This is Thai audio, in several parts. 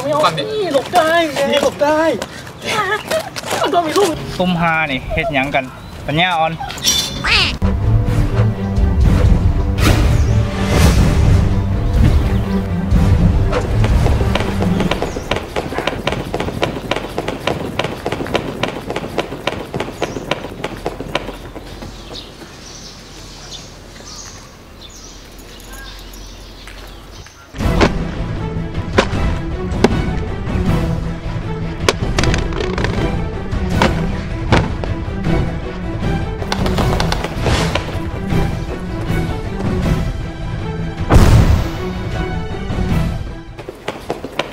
ไม่อยากโอ้ยไม่เอาไม่เอาก่อนดินี่หลบได้นี่หลบได้มันก็มีลูกซุ่มหานี่เฮ็ดหยังกันปัญญาอ่อน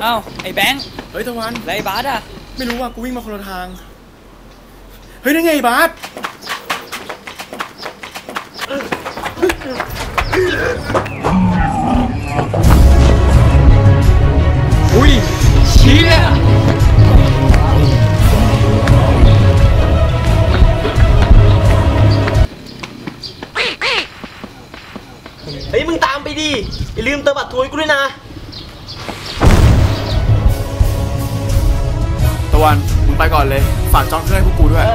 อ้าไอ้แบงค์เฮ้ยตะวันแล้วไอ้บาสอะ ไม่รู้ว่ากูวิ่งมาคนละทาง เฮ้ยนั่นไงไอ้บาสอุ้ยเชี่ยเฮ้ยมึงตามไปดิอย่าลืมเติมบัตรทัวร์ให้กูด้วยนะ ตะวันมึงไปก่อนเลย ฝากจองเครื่องให้พวกกูด้วย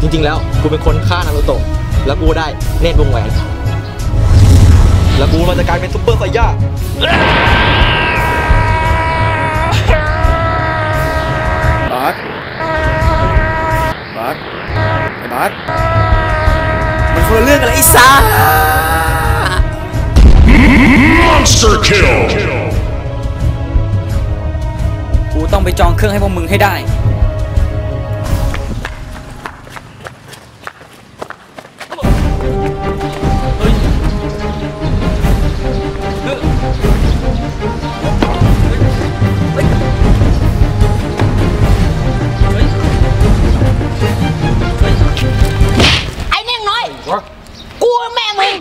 จริงๆ แล้วกูเป็นคนฆ่านารูโตะ แล้วกูได้เนตรวงแหวน แล้วกูมันจะกลายเป็นซุปเปอร์ไซย่า บาสบาสไอ้บาสมันคนละเรื่องกันเลยไอ้ซ่า Monster kill! กูต้องไปจองเครื่องให้พวกมึงให้ได้ ไอ้เน่งน้อยกูแม่มึง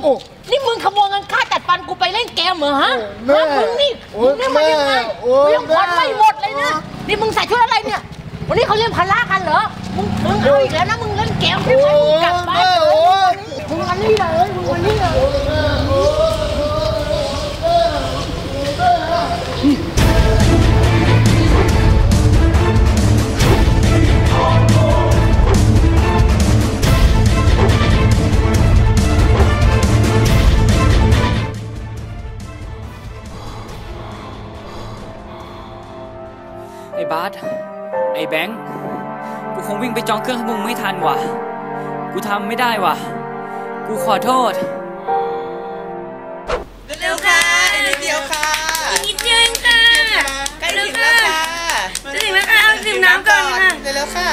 นี่มึงขโมยเงินค่า จัดฟันกูไปเล่นเกมเหรอฮะฮะมึงนี่มึงนี่มายังไงกูยังผ่อนไม่หมดเลยนะนี่มึงใส่ชุดอะไรเนี่ย วันนี้เขาเล่นพละกันเหรอมึงมึงเอาอีกแล้วนะมึงเล่นเกมใช่ไหม บาสไอ้แบงค์กูคงวิ่งไปจองเครื่องให้พวกมึงไม่ทันว่ะ กูทำไม่ได้ว่ะ กูขอโทษ เร็วค่ะนิดเดียวค่ะนิดเดียวเองค่ะใกล้ถึงแล้วค่ะจะถึงแล้วค่ะเอาดื่มน้ำก่อนค่ะ เร็วๆค่ะ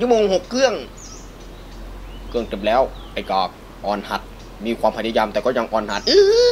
ชั่วโมงหกเครื่อง เครื่องเต็มแล้ว ไอ้กอกอ่อนหัด มีความพยายามแต่ก็ยังอ่อนหัดอื้อ